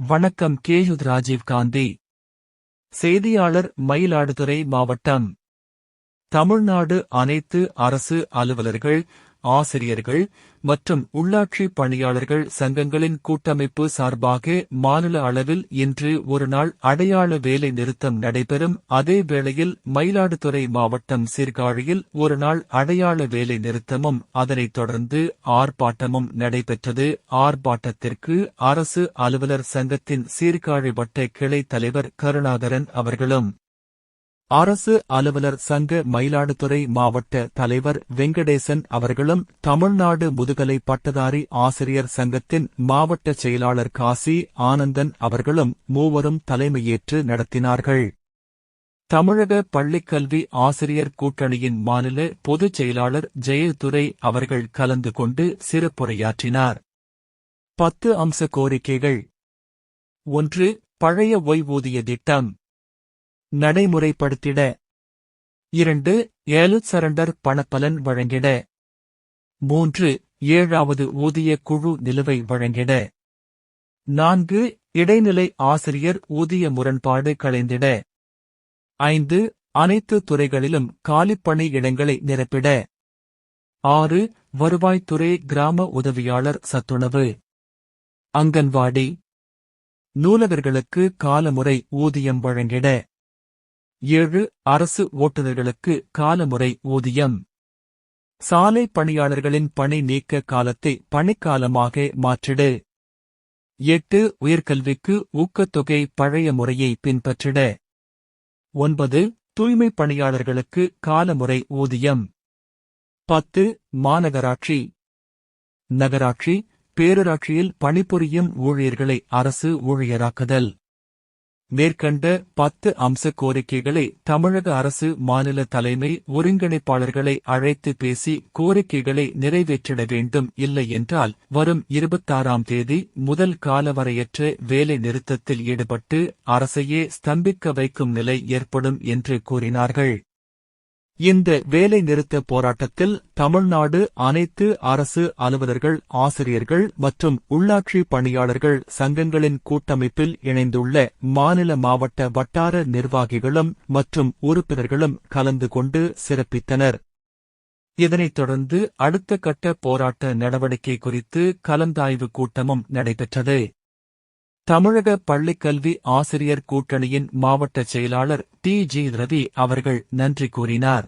வணக்கம் கேயுத் ராஜீவ் காந்தி செய்தியாளர் மயிலாடுதுறை மாவட்டம். தமிழ்நாடு அனைத்து அரசு அலுவலர்கள் ஆசிரியர்கள் மற்றும் உள்ளாட்சி பணியாளர்கள் சங்கங்களின் கூட்டமைப்பு சார்பாக மாநில அளவில் இன்று ஒருநாள் அடையாள வேலை நிறுத்தம் நடைபெறும். அதே வேளையில் மயிலாடுதுறை மாவட்டம் சீர்காழியில் ஒருநாள் அடையாள வேலை நிறுத்தமும் அதனைத் தொடர்ந்து ஆர்ப்பாட்டமும் நடைபெற்றது. ஆர்ப்பாட்டத்திற்கு அரசு அலுவலர் சங்கத்தின் சீர்காழி வட்ட கிளை தலைவர் கருணாகரன் அவர்களும் அரசு அலுவலர் சங்க மயிலாடுதுறை மாவட்ட தலைவர் வெங்கடேசன் அவர்களும் தமிழ்நாடு முதுகலை பட்டதாரி ஆசிரியர் சங்கத்தின் மாவட்ட செயலாளர் காசி ஆனந்தன் அவர்களும் மூவரும் தலைமையேற்று நடத்தினார்கள். தமிழக பள்ளிக்கல்வி ஆசிரியர் கூட்டணியின் மாநில பொதுச் செயலாளர் ஜெயதுரை அவர்கள் கலந்து கொண்டு சிறப்புரையாற்றினார். பத்து அம்ச கோரிக்கைகள். ஒன்று பழைய ஓய்வூதிய திட்டம். நடைமுறைப்படுத்திட. இரண்டு ஏழு சரண்டர் பணப்பலன் வழங்கிட. மூன்று ஏழாவது ஊதிய குழு நிலுவை வழங்கிட. நான்கு இடைநிலை ஆசிரியர் ஊதிய முரண்பாடு களைந்திட. ஐந்து அனைத்து துறைகளிலும் காலிப்பணி இடங்களை நிரப்பிட. ஆறு வருவாய்த்துறை கிராம உதவியாளர் சத்துணவு. அங்கன்வாடி. நூலகர்களுக்கு காலமுறை ஊதியம் வழங்கிட. ஏழு அரசு ஓட்டுநர்களுக்கு காலமுறை ஊதியம். சாலை பணியாளர்களின் பணி நீக்க காலத்தை பணிக்காலமாக மாற்றிடு. எட்டு உயர்கல்விக்கு ஊக்கத்தொகை பழைய முறையை பின்பற்றிட. ஒன்பது தூய்மை பணியாளர்களுக்கு காலமுறை ஊதியம். பத்து மாநகராட்சி. நகராட்சி பேரூராட்சியில் பணிபுரியும் ஊழியர்களை அரசு ஊழியராக்குதல். மேற்கண்ட பத்து அம்ச கோரிக்கைகளை தமிழக அரசு மாநில தலைமை ஒருங்கிணைப்பாளர்களை அழைத்து பேசி கோரிக்கைகளை நிறைவேற்றிட வேண்டும். இல்லை என்றால் வரும் இருபத்தாறாம் தேதி முதல் காலவரையற்ற வேலை நிறுத்தத்தில் ஈடுபட்டு அரசையே ஸ்தம்பிக்க வைக்கும் நிலை ஏற்படும் என்று கூறினார்கள். இந்த வேலை நிறுத்த போராட்டத்தில் தமிழ்நாடு அனைத்து அரசு அலுவலர்கள் ஆசிரியர்கள் மற்றும் உள்ளாட்சி பணியாளர்கள் சங்கங்களின் கூட்டமைப்பில் இணைந்துள்ள மாநில மாவட்ட வட்டார நிர்வாகிகளும் மற்றும் உறுப்பினர்களும் கலந்து கொண்டு சிறப்பித்தனர். இதனைத் தொடர்ந்து அடுத்த கட்ட போராட்ட நடவடிக்கை குறித்து கலந்தாய்வு கூட்டமும் நடைபெற்றது. தமிழக பள்ளிக்கல்வி ஆசிரியர் கூட்டணியின் மாவட்ட செயலாளர் டி. ஜி. ரவி அவர்கள் நன்றி கூறினார்.